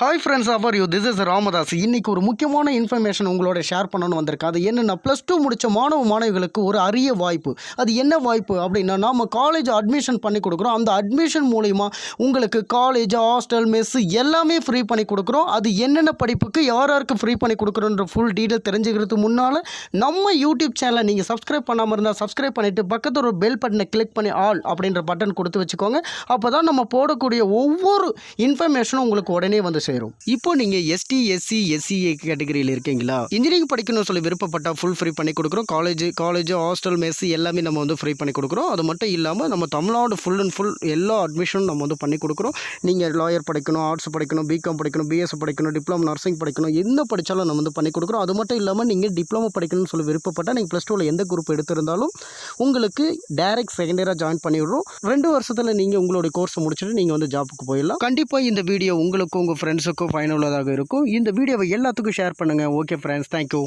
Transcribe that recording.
Hi friends how are you this is Ramadas இன்னைக்கு ஒரு முக்கியமான இன்ஃபர்மேஷன் உங்களோட ஷேர் பண்ணணும்னு வந்திருக்கு. அது என்னென்னா ப்ளஸ் டூ முடித்த மாணவ மாணவிகளுக்கு ஒரு அரிய வாய்ப்பு. அது என்ன வாய்ப்பு அப்படின்னா நாம் காலேஜ் அட்மிஷன் பண்ணி கொடுக்குறோம். அந்த அட்மிஷன் மூலிமா உங்களுக்கு காலேஜ் ஹாஸ்டல் மெஸ்ஸு எல்லாமே ஃப்ரீ பண்ணி கொடுக்குறோம். அது என்னென்ன படிப்புக்கு யார் யாருக்கு ஃப்ரீ பண்ணி கொடுக்குறோன்ற ஃபுல் டீட்டெயில் தெரிஞ்சுக்கிறதுக்கு முன்னால் நம்ம யூடியூப் சேனலை நீங்கள் சப்ஸ்கிரைப் பண்ணாமல் இருந்தால் சப்ஸ்கிரைப் பண்ணிவிட்டு பக்கத்தில் ஒரு பெல் பட்டனை கிளிக் பண்ணி ஆல் அப்படின்ற பட்டன் கொடுத்து வச்சுக்கோங்க. அப்போ தான் நம்ம போடக்கூடிய ஒவ்வொரு இன்ஃபர்மேஷனும் உங்களுக்கு உடனே வந்து சேரும் இப்போ நீங்கள் எஸ்டி எஸ்சி எஸ்சிஏ கேட்டகரியில் இருக்கீங்களா? இன்ஜினியரிங் படிக்கணும்னு சொல்லி விருப்பப்பட்டா ஃபுல் ஃப்ரீ பண்ணி கொடுக்குறோம். காலேஜ் காலேஜ் ஹாஸ்டல் மெஸ் எல்லாமே நம்ம வந்து ஃப்ரீ பண்ணி கொடுக்குறோம். அது மட்டும் இல்லாமல் நம்ம தமிழ்நாடு ஃபுல் அண்ட் ஃபுல் எல்லா அட்மிஷனும் நம்ம வந்து பண்ணி கொடுக்குறோம். நீங்கள் லாயர் படிக்கணும் ஆர்ட்ஸ் படிக்கணும் பிகாம் படிக்கணும் பிஎஸ் படிக்கணும் டிப்ளமோ நர்சிங் படிக்கணும் என்ன படித்தாலும் நம்ம வந்து பண்ணி கொடுக்குறோம். அது மட்டும் இல்லாமல் நீங்கள் டிப்ளமோ படிக்கணும்னு சொல்லி விருப்பப்பட்டால் நீங்கள் ப்ளஸ் டூவில் எந்த குரூப் எடுத்திருந்தாலும் உங்களுக்கு டைரக்ட் செகண்ட் இயராக ஜாயின் பண்ணிவிடுறோம் ரெண்டு வருஷத்தில் நீங்கள் உங்களுடைய கோர்ஸை முடிச்சுட்டு நீங்கள் வந்து ஜாப்புக்கு போயிடலாம். கண்டிப்பாக இந்த வீடியோ உங்களுக்கும் உங்கள் ஃப்ரெண்ட்ஸுக்கும் பயனுள்ளதாக இருக்கும். இந்த வீடியோவை எல்லாத்துக்கும் ஷேர் பண்ணுங்கள் ஓகே ஃப்ரெண்ட்ஸ் தேங்க்யூ